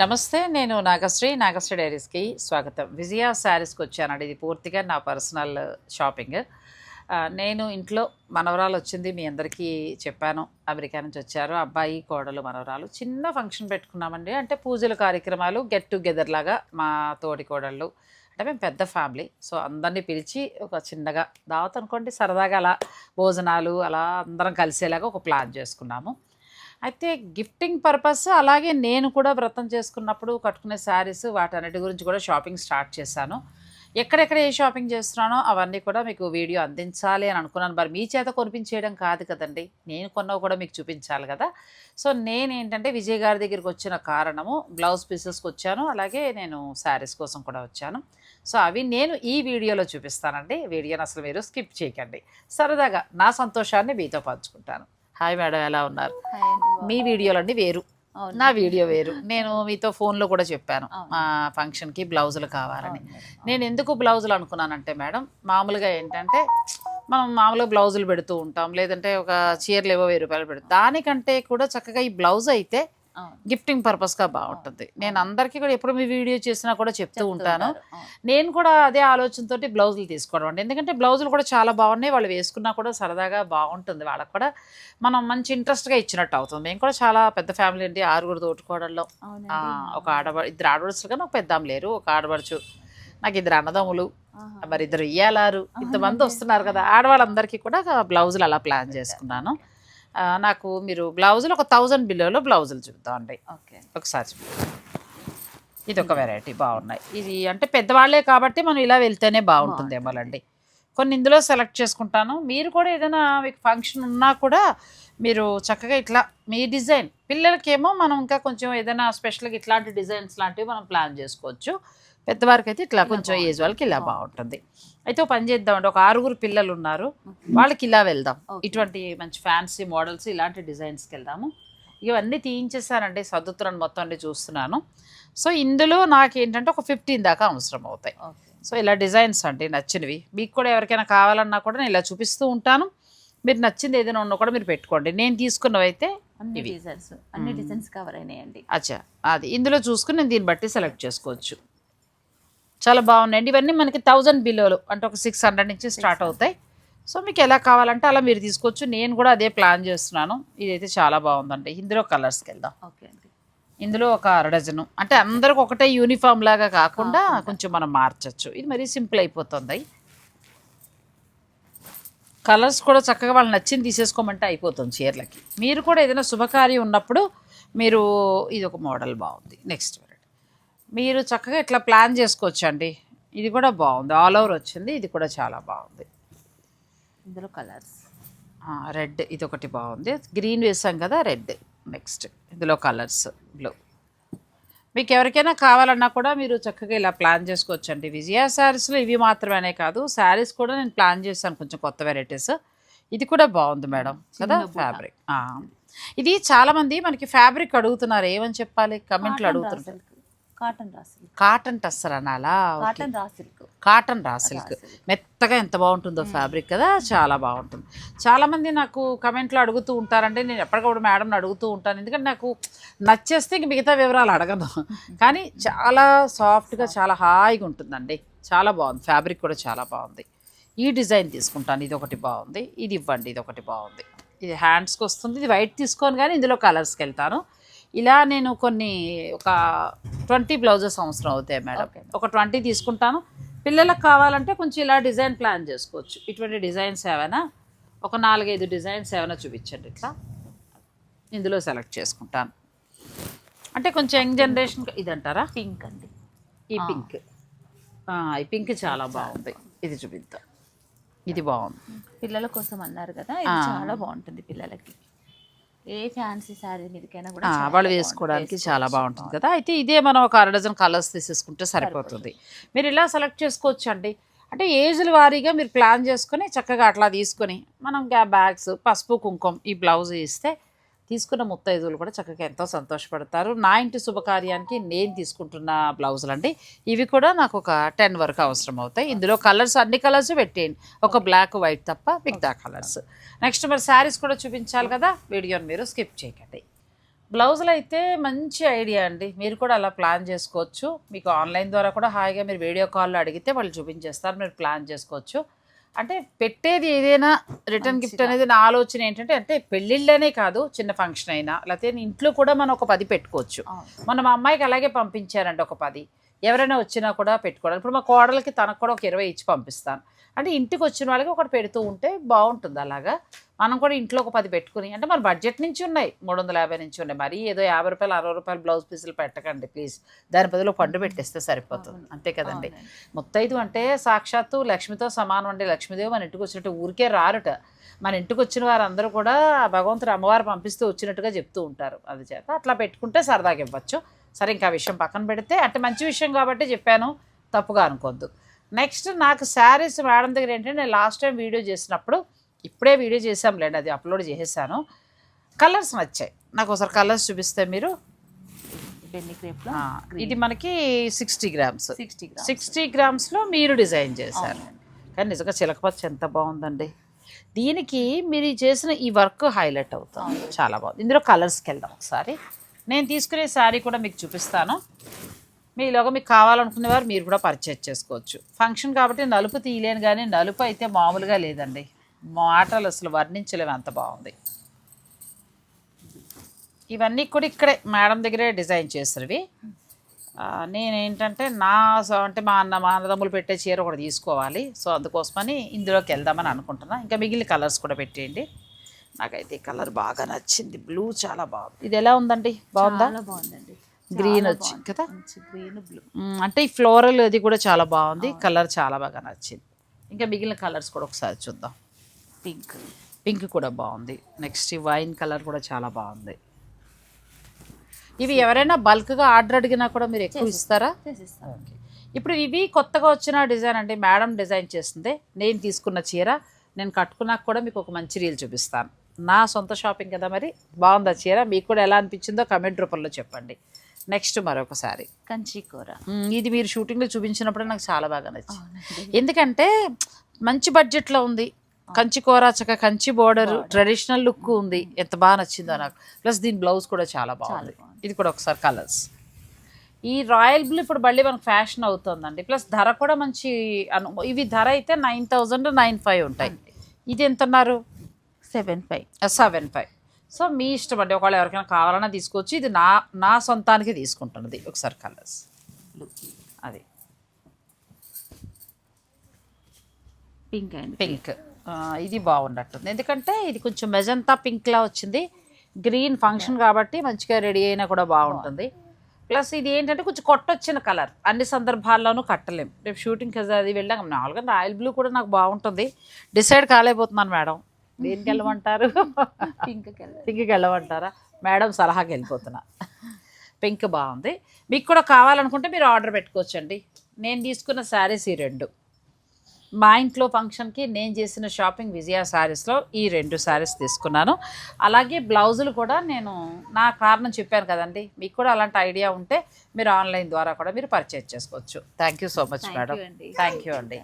నమస్తే నేను నాగశ్రీ. నాగశ్రీ డైరీస్కి స్వాగతం. విజయ శారీస్కి వచ్చానండి. ఇది పూర్తిగా నా పర్సనల్ షాపింగ్. నేను ఇంట్లో మనవరాలు వచ్చింది మీ అందరికీ చెప్పాను. అమెరికా నుంచి వచ్చారు. అబ్బాయి కోడలు మనవరాలు. చిన్న ఫంక్షన్ పెట్టుకున్నామండి. అంటే పూజల కార్యక్రమాలు గెట్ టుగెదర్ లాగా మా తోటి కోడళ్ళు. అంటే మేము పెద్ద ఫ్యామిలీ. సో అందరినీ పిలిచి ఒక చిన్నగా దావత్ అనుకోండి సరదాగా అలా భోజనాలు అలా అందరం కలిసేలాగా ఒక ప్లాన్ చేసుకున్నాము. అయితే గిఫ్టింగ్ పర్పస్ అలాగే నేను కూడా వ్రతం చేసుకున్నప్పుడు కట్టుకునే శారీస్ వాటన్నిటి గురించి కూడా షాపింగ్ స్టార్ట్ చేశాను. ఎక్కడెక్కడ ఏ షాపింగ్ చేస్తున్నానో అవన్నీ కూడా మీకు వీడియో అందించాలి అని అనుకున్నాను. మరి మీ చేత కొనిపించేయడం కాదు కదండి. నేను కొన్నవి కూడా మీకు చూపించాలి కదా. సో నేను ఏంటంటే విజయ్ గారి దగ్గరికి వచ్చిన కారణము బ్లౌజ్ పీసెస్కి వచ్చాను. అలాగే నేను శారీస్ కోసం కూడా వచ్చాను. సో అవి నేను ఈ వీడియోలో చూపిస్తానండి. వీడియోని అసలు మీరు స్కిప్ చేయకండి. సరదాగా నా సంతోషాన్ని మీతో పంచుకుంటాను. హాయ్ మేడం ఎలా ఉన్నారు మీ వీడియోలన్నీ వేరు. నా వీడియో వేరు నేను మీతో ఫోన్లో కూడా చెప్పాను. మా ఫంక్షన్కి బ్లౌజులు కావాలని. నేను ఎందుకు బ్లౌజులు అనుకున్నానంటే మేడం మామూలుగా ఏంటంటే మనం మామూలుగా బ్లౌజులు పెడుతూ ఉంటాం లేదంటే ఒక చీరలు ఏవో వెయ్యి రూపాయలు పెడతాం దానికంటే కూడా చక్కగా ఈ బ్లౌజ్ అయితే. గిఫ్టింగ్ పర్పస్గా బాగుంటుంది నేను అందరికీ కూడా ఎప్పుడు మీ వీడియో చేసినా కూడా చెప్తూ ఉంటాను. నేను కూడా అదే ఆలోచనతో బ్లౌజులు తీసుకోవడం అండి. ఎందుకంటే బ్లౌజులు కూడా చాలా బాగున్నాయి. వాళ్ళు వేసుకున్నా కూడా సరదాగా బాగుంటుంది. వాళ్ళకి కూడా మనం మంచి ఇంట్రెస్ట్గా ఇచ్చినట్టు అవుతుంది. మేము కూడా చాలా పెద్ద ఫ్యామిలీ అండి. ఆరుగురు తోటికోడల్లో. ఆ, ఒక ఆడబడి ఇద్దరు ఆడబడుచులు కానీ ఒక పెద్దాం లేరు. ఒక ఆడబడుచు నాకు ఇద్దరు అన్నదమ్ములు. మరి ఇద్దరు ఇయ్యాలారు ఇంతమంది వస్తున్నారు కదా. ఆడవాళ్ళందరికీ కూడా బ్లౌజులు అలా ప్లాన్ చేసుకున్నాను. నాకు మీరు బ్లౌజులు ఒక థౌజండ్ బిలోలో బ్లౌజులు చూద్దామండి. ఓకే. ఒకసారి. ఇది ఒక వెరైటీ బాగున్నాయి. ఇది అంటే పెద్దవాళ్ళే కాబట్టి మనం ఇలా వెళ్తేనే బాగుంటుంది. ఏమోలండి కొన్ని ఇందులో సెలెక్ట్ చేసుకుంటాను. మీరు కూడా ఏదైనా మీకు ఫంక్షన్ ఉన్నా కూడా మీరు చక్కగా ఇట్లా మీ డిజైన్ పిల్లలకేమో మనం ఇంకా కొంచెం ఏదైనా స్పెషల్గా ఇట్లాంటి డిజైన్స్ లాంటివి మనం ప్లాన్ చేసుకోవచ్చు. పెద్దవారికి అయితే ఇట్లా కొంచెం ఏజ్ వాళ్ళకి ఇలా బాగుంటుంది. అయితే పని చేద్దామండి. ఒక ఆరుగురు పిల్లలు ఉన్నారు వాళ్ళకి ఇలా వెళ్దాం. ఇటువంటి మంచి ఫ్యాన్సీ మోడల్స్ ఇలాంటి డిజైన్స్కి వెళ్దాము ఇవన్నీ తీయించేసానండి. సర్దుతున్నాను మొత్తం అన్ని చూస్తున్నాను. సో ఇందులో నాకు ఏంటంటే ఒక ఫిఫ్టీన్ దాకా అవసరం అవుతాయి సో ఇలా డిజైన్స్ అండి నచ్చినవి. మీకు కూడా ఎవరికైనా కావాలన్నా కూడా నేను ఇలా చూపిస్తూ ఉంటాను. మీరు నచ్చింది ఏదైనా ఉన్నా కూడా మీరు పెట్టుకోండి. నేను తీసుకున్నవి అయితే అన్ని. డిజైన్స్. అన్ని డిజైన్స్ కవర్ అయినాయండి. అచ్చా. అది. ఇందులో చూసుకుని నేను దీన్ని బట్టి సెలెక్ట్ చేసుకోవచ్చు. చాలా బాగున్నాయండి. ఇవన్నీ మనకి థౌజండ్ బిలోలు అంటే ఒక సిక్స్ హండ్రెడ్ నుంచి స్టార్ట్ అవుతాయి. సో మీకు ఎలా కావాలంటే అలా మీరు తీసుకోవచ్చు. నేను కూడా అదే ప్లాన్ చేస్తున్నాను. ఇదైతే చాలా బాగుందండి. ఇందులో కలర్స్కి వెళ్దాం. ఓకే అండి. ఇందులో ఒక అర డజను అంటే అందరికి ఒకటే యూనిఫామ్ లాగా కాకుండా కొంచెం. మనం మార్చచ్చు. ఇది మరీ సింపుల్ అయిపోతుంది. కలర్స్ కూడా చక్కగా వాళ్ళు నచ్చింది తీసేసుకోమంటే అయిపోతుంది చీరలకి. మీరు కూడా ఏదైనా శుభకార్యం ఉన్నప్పుడు మీరు ఇది ఒక మోడల్ బాగుంది. నెక్స్ట్ మీరు చక్కగా ఇట్లా ప్లాన్ చేసుకోవచ్చు అండి ఇది కూడా బాగుంది. ఆల్ ఓవర్ వచ్చింది. ఇది కూడా చాలా బాగుంది. ఇందులో కలర్స్ రెడ్ ఇది ఒకటి బాగుంది. గ్రీన్ వేసాం కదా రెడ్. నెక్స్ట్ ఇందులో కలర్స్ బ్లూ మీకు ఎవరికైనా కావాలన్నా కూడా మీరు చక్కగా ఇలా ప్లాన్ చేసుకోవచ్చండి. విజయ శారీస్లో ఇవి మాత్రమేనే కాదు శారీస్ కూడా నేను ప్లాన్ చేశాను కొంచెం కొత్త వెరైటీస్ ఇది కూడా బాగుంది మేడం కదా. ఫ్యాబ్రిక్ ఇది చాలామంది మనకి ఫ్యాబ్రిక్ అడుగుతున్నారు. ఏమని చెప్పాలి? కమెంట్లు అడుగుతున్నారు cotton raw silk cotton tussar అనాలా. Cotton raw silk cotton raw silk raw silk. మెత్తగా ఎంత బాగుంటుందో ఫ్యాబ్రిక్ కదా చాలా బాగుంటుంది. చాలామంది నాకు కమెంట్లో అడుగుతూ ఉంటారంటే నేను ఎప్పటికప్పుడు మేడంని అడుగుతూ ఉంటాను. ఎందుకంటే నాకు నచ్చేస్తే ఇంక మిగతా వివరాలు అడగను. కానీ చాలా సాఫ్ట్గా చాలా హాయిగా ఉంటుందండి. చాలా బాగుంది. ఫ్యాబ్రిక్ కూడా చాలా బాగుంది. ఈ డిజైన్ తీసుకుంటాను. ఇది ఒకటి బాగుంది. ఇది ఇవ్వండి. ఇది ఒకటి బాగుంది. ఇది హ్యాండ్స్కి వస్తుంది. ఇది వైట్ తీసుకోను కానీ ఇందులో కలర్స్కి వెళ్తాను. ఇలా నేను కొన్ని ఒక ట్వంటీ బ్లౌజెస్ అవసరం అవుతాయి మేడం. ఒక ట్వంటీ తీసుకుంటాను. పిల్లలకు కావాలంటే కొంచెం ఇలా డిజైన్ ప్లాన్ చేసుకోవచ్చు. ఇటువంటి డిజైన్స్ ఏమైనా? ఒక నాలుగైదు డిజైన్స్ ఏమైనా చూపించండి ఇట్లా. ఇందులో సెలెక్ట్ చేసుకుంటాను. అంటే కొంచెం యంగ్ జనరేషన్ ఇదంటారా? పింక్ అండి. ఈ. పింక్. ఈ పింక్ చాలా బాగుంది. ఇది చూపిద్దాం. ఇది బాగుంది. పిల్లల కోసం అన్నారు కదా. చాలా బాగుంటుంది పిల్లలకి. ఏ ఫ్యాన్సీ శారీ మీదకైనా కూడా వాళ్ళు. వేసుకోవడానికి చాలా. బాగుంటుంది కదా అయితే ఇదే మనం ఒక అర డజన్ కలర్స్ తీసేసుకుంటే సరిపోతుంది మీరు ఇలా సెలెక్ట్ చేసుకోవచ్చు అండి అంటే ఏజ్ల వారీగా మీరు ప్లాన్ చేసుకొని చక్కగా అట్లా తీసుకొని మనం గ్యా బ్యాగ్స్ పసుపు కుంకుమ ఈ బ్లౌజ్ ఇస్తే తీసుకున్న ముత్తైదువులు కూడా చక్కగా ఎంతో సంతోషపడతారు. నా ఇంటి శుభకార్యానికి నేను తీసుకుంటున్న బ్లౌజులు అండి ఇవి కూడా నాకు ఒక టెన్ వరకు అవసరం అవుతాయి. ఇందులో కలర్స్ అన్ని కలర్స్ పెట్టేయండి. ఒక బ్లాక్ వైట్ తప్ప మిగతా కలర్స్. నెక్స్ట్ మరి శారీస్ కూడా చూపించాలి కదా వీడియోని మీరు స్కిప్ చేయకండి. బ్లౌజులు అయితే మంచి ఐడియా అండి. మీరు కూడా అలా ప్లాన్ చేసుకోవచ్చు. మీకు ఆన్లైన్ ద్వారా కూడా హాయిగా మీరు వీడియో కాల్లో అడిగితే వాళ్ళు చూపించేస్తారు. మీరు ప్లాన్ చేసుకోవచ్చు. అంటే పెట్టేది ఏదైనా రిటర్న్ గిఫ్ట్. అనేది నా ఆలోచన ఏంటంటే అంటే పెళ్ళిళ్ళనే కాదు చిన్న ఫంక్షన్ అయినా లేకపోతే ఇంట్లో కూడా మనం ఒక పది పెట్టుకోవచ్చు. మొన్న మా అమ్మాయికి అలాగే పంపించారండి ఒక పది ఎవరైనా వచ్చినా కూడా పెట్టుకోవడం ఇప్పుడు మా కోడలకి తనకు కూడా ఒక ఇరవై ఇచ్చి పంపిస్తాను. అంటే ఇంటికి వచ్చిన వాళ్ళకి ఒకటి పెడుతూ ఉంటే బాగుంటుంది అలాగా. మనం కూడా ఇంట్లో ఒక పది పెట్టుకుని అంటే మన బడ్జెట్ నుంచి ఉన్నాయి. మూడు వందల యాభై నుంచి ఉన్నాయి. మరీ ఏదో యాభై రూపాయలు అరవై రూపాయలు బ్లౌజ్ పీసులు పెట్టకండి ప్లీజ్. దాని బదులు పండు పెట్టేస్తే సరిపోతుంది. అంతే కదండి. ముత్తైదు అంటే సాక్షాత్తు లక్ష్మితో సమానం అండి. లక్ష్మీదేవి మన ఇంటికి వచ్చినట్టు ఊరికే రారుట. మన ఇంటికి వచ్చిన వారందరూ కూడా భగవంతుడు అమ్మవారు పంపిస్తూ వచ్చినట్టుగా చెప్తూ ఉంటారు. అది చేత అట్లా పెట్టుకుంటే సరదాగా ఇవ్వచ్చు. సరే ఇంకా విషయం పక్కన పెడితే అంటే మంచి విషయం కాబట్టి చెప్పాను తప్పుగా అనుకోవద్దు. నెక్స్ట్ నాకు శారీస్ మేడం దగ్గర ఏంటంటే నేను లాస్ట్ టైం వీడియో చేసినప్పుడు ఇప్పుడే వీడియో చేసాంలేండి అది అప్లోడ్ చేసేసాను. కలర్స్ నచ్చాయి. నాకు ఒకసారి కలర్స్ చూపిస్తే మీరు ఇది మనకి sixty grams sixty grams sixty గ్రామ్స్లో మీరు డిజైన్ చేశారు. కానీ నిజంగా చిలకపచ్చ ఎంత బాగుందండి. దీనికి మీరు చేసిన ఈ వర్క్ హైలైట్ అవుతుంది. చాలా బాగుంది. ఇందులో కలర్స్కి వెళ్దాం ఒకసారి. నేను తీసుకునే శారీ కూడా మీకు చూపిస్తాను. మీలోగా మీకు కావాలనుకునేవారు మీరు కూడా పర్చేజ్ చేసుకోవచ్చు. ఫంక్షన్ కాబట్టి నలుపు తీయలేను కానీ నలుపు అయితే మామూలుగా లేదండి. మాటలు అసలు వర్ణించలేము అంత బాగుంది. ఇవన్నీ కూడా ఇక్కడే మేడం దగ్గరే డిజైన్ చేసినవి. నేనేంటంటే నా స- అంటే మా అన్న మా అన్నదమ్ములు పెట్టే చీర ఒకటి తీసుకోవాలి. సో అందుకోసమని ఇందులోకి వెళ్దామని అనుకుంటున్నాను ఇంకా మిగిలిన కలర్స్ కూడా పెట్టేయండి. నాకైతే ఈ కలర్ బాగా నచ్చింది. బ్లూ చాలా బాగుంది. ఇది ఎలా ఉందండి? బాగుందా? చాలా బాగుందండి. వచ్చింది బాగుంది. కదా? గ్రీన్ బ్లూ అంటే ఈ ఫ్లోరల్ అది కూడా చాలా బాగుంది. కలర్ చాలా బాగా నచ్చింది. ఇంకా మిగిలిన కలర్స్ కూడా ఒకసారి చూద్దాం. పింక్ పింక్ కూడా బాగుంది. నెక్స్ట్ ఈ వైన్ కలర్ కూడా చాలా బాగుంది. ఇవి ఎవరైనా బల్క్గా ఆర్డర్ అడిగినా కూడా మీరు ఎక్కువ ఇస్తారా? ఇప్పుడు ఇవి కొత్తగా వచ్చిన డిజైన్ అండి. మేడం డిజైన్ చేసిందే. నేను తీసుకున్న చీర. నేను కట్టుకున్నాక కూడా మీకు ఒక మంచి రీల్ చూపిస్తాను. నా సొంత షాపింగ్ కదా మరి? బాగుందా చీర? మీకు కూడా ఎలా అనిపించిందో కమెంట్ రూపంలో చెప్పండి. నెక్స్ట్ మరొకసారి. కంచి కూర మ్, ఇది మీరు షూటింగ్లో చూపించినప్పుడు నాకు చాలా బాగా నచ్చింది. ఎందుకంటే మంచి బడ్జెట్లో ఉంది. కంచి కూర చక్క కంచి బోర్డర్ ట్రెడిషనల్ లుక్ ఉంది. ఎంత బాగా నచ్చిందో నాకు. ప్లస్ దీని బ్లౌజ్ కూడా చాలా బాగుంది. ఇది కూడా ఒకసారి కలర్స్ ఈ రాయల్ బ్లూ ఇప్పుడు మళ్ళీ మనకు ఫ్యాషన్ అవుతుందండి. ప్లస్ ధర కూడా మంచి అను ఇవి ధర అయితే నైన్ థౌజండ్ నైన్ ఫైవ్ ఉంటాయి. ఇది ఎంత ఉన్నారు seven five. Seven five. So మీ ఇష్టం అండి. ఒకవేళ ఎవరికైనా కావాలన్నా తీసుకోవచ్చు ఇది నా నా సొంతానికి తీసుకుంటున్నది ఒకసారి కలర్స్. అది. Pink and. పింక్. ఇది బాగున్నట్టుంది. ఎందుకంటే ఇది కొంచెం మెజంతా పింక్లా వచ్చింది. గ్రీన్ ఫంక్షన్ కాబట్టి మంచిగా రెడీ అయినా కూడా బాగుంటుంది. ప్లస్ ఇది ఏంటంటే కొంచెం కొట్టొచ్చిన కలర్. అన్ని సందర్భాల్లోనూ కట్టలేం. రేపు షూటింగ్కి అది వెళ్ళాం. నాలుగా రాయల్ బ్లూ కూడా నాకు బాగుంటుంది. డిసైడ్ కాలేకపోతున్నాను మేడం. దేనికి వెళ్ళమంటారు పింక్కి వెళ్ళమంటారా మేడం సలహాకి వెళ్ళిపోతున్నా పింక్ బాగుంది. మీకు కూడా కావాలనుకుంటే మీరు ఆర్డర్ పెట్టుకోవచ్చండి. నేను తీసుకున్న శారీస్ ఈ రెండు. మా ఇంట్లో ఫంక్షన్కి నేను చేసిన షాపింగ్ విజయ శారీస్లో ఈ రెండు శారీస్ తీసుకున్నాను. అలాగే బ్లౌజులు కూడా నేను నా కారణం చెప్పాను కదండి. మీకు కూడా అలాంటి ఐడియా ఉంటే మీరు ఆన్లైన్ ద్వారా కూడా మీరు పర్చేజ్ చేసుకోవచ్చు. Thank you so much madam. Thank you అండి.